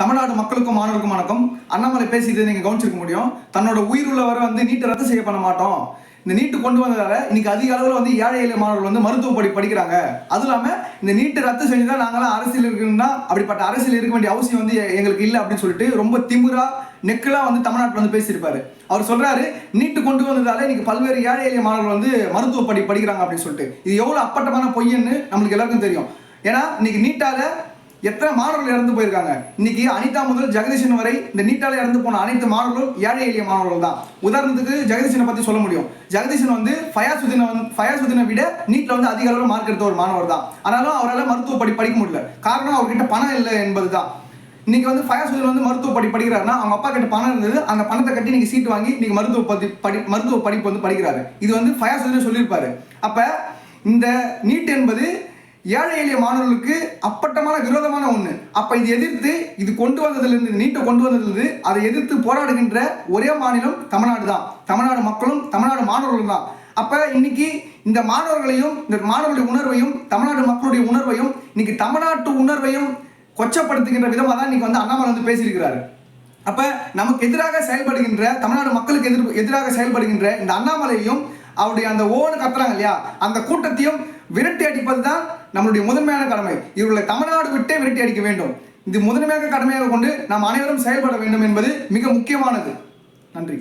தமிழ்நாடு மக்களுக்கும் மாணவருக்கும் வணக்கம். அண்ணாமலை பேசிட்டு நீங்க கவனிச்சிருக்க முடியும். தன்னோட உயிர் உள்ளவரை வந்து நீட்டை ரத்து செய்ய பண்ண மாட்டோம். இந்த நீட்டு கொண்டு வந்ததால இன்னைக்கு அதிக அளவில் வந்து ஏழை எளிய மாணவர்கள் வந்து மருத்துவ படி படிக்கிறாங்க. அதுவும் இல்லாம இந்த நீட்டு ரத்து செஞ்சு தான் நாங்களாம் அரசியல் இருக்குன்னா அப்படிப்பட்ட அரசியல் இருக்க வேண்டிய அவசியம் வந்து எங்களுக்கு இல்லை அப்படின்னு சொல்லிட்டு ரொம்ப திமுறா நெக்கலா வந்து தமிழ்நாட்டில் வந்து பேசியிருப்பாரு. அவர் சொல்றாரு நீட்டு கொண்டு வந்ததால இன்னைக்கு பல்வேறு ஏழை எளிய மாணவர்கள் வந்து மருத்துவ படி படிக்கிறாங்க அப்படின்னு சொல்லிட்டு. இது எவ்வளவு அப்பட்டமான பொய்ன்னு நம்மளுக்கு எல்லாருக்கும் தெரியும். ஏன்னா இன்னைக்கு நீட்டால எத்தனை மாணவர்கள் இறந்து போயிருக்காங்க? இன்னைக்கு அனிதா முதல் ஜெகதீஷன் வரை இந்த நீட்டால இறந்து போன அனைத்து மாணவர்களும் ஏழை எளிய மாணவர்கள் தான். உதாரணத்துக்கு ஜெகதீஷனை பத்தி சொல்ல முடியும். ஜெகதீஷன் வந்து ஃபயாசுதினை வந்து ஃபயாசுதீனை விட நீட்ல வந்து அதிக அளவில் மார்க் எடுத்த ஒரு மாணவர் தான். ஆனாலும் அவரால் மருத்துவ படி படிக்க முடியல. காரணம் அவர்கிட்ட பணம் இல்லை என்பது தான் இன்னைக்கு வந்து ஃபயாசுதீன் வந்து மருத்துவ படி படிக்கிறாருன்னா அவங்க அப்பா கிட்ட பணம் இருந்தது. அந்த பணத்தை கட்டி நீங்க சீட்டு வாங்கி நீங்க மருத்துவ படி படி மருத்துவ படிப்பு வந்து படிக்கிறாரு. இது வந்து ஃபயாசுதீன் சொல்லியிருப்பாரு. அப்ப இந்த நீட் என்பது ஏழை எளிய மாணவர்களுக்கு அப்பட்டமான விரோதமான ஒன்று அப்போ இது எதிர்த்து இது கொண்டு வந்ததுலேருந்து நீட்டை கொண்டு வந்ததுலேருந்து அதை எதிர்த்து போராடுகின்ற ஒரே மாநிலம் தமிழ்நாடு தான். தமிழ்நாடு மக்களும் தமிழ்நாடு மாணவர்களும் தான். அப்போ இன்னைக்கு இந்த மாணவர்களையும் இந்த மாணவர்களுடைய உணர்வையும் தமிழ்நாடு மக்களுடைய உணர்வையும் இன்னைக்கு தமிழ்நாட்டு உணர்வையும் கொச்சப்படுத்துகின்ற விதமாக தான் இன்னைக்கு வந்து அண்ணாமலை வந்து பேசியிருக்கிறாரு. அப்போ நமக்கு எதிராக செயல்படுகின்ற தமிழ்நாடு மக்களுக்கு எதிர் எதிராக செயல்படுகின்ற இந்த அண்ணாமலையையும் அவருடைய அந்த ஓன்னு கத்துறாங்க இல்லையா? அந்த கூட்டத்தையும் விரட்டி அடிப்பது தான் நம்மளுடைய முதன்மையான கடமை. இவர்களை தமிழ்நாடு விட்டே விரட்டி அடிக்க வேண்டும். இது முதன்மையாக கடமையாக கொண்டு நாம் அனைவரும் செயல்பட வேண்டும் என்பது மிக முக்கியமானது. நன்றி.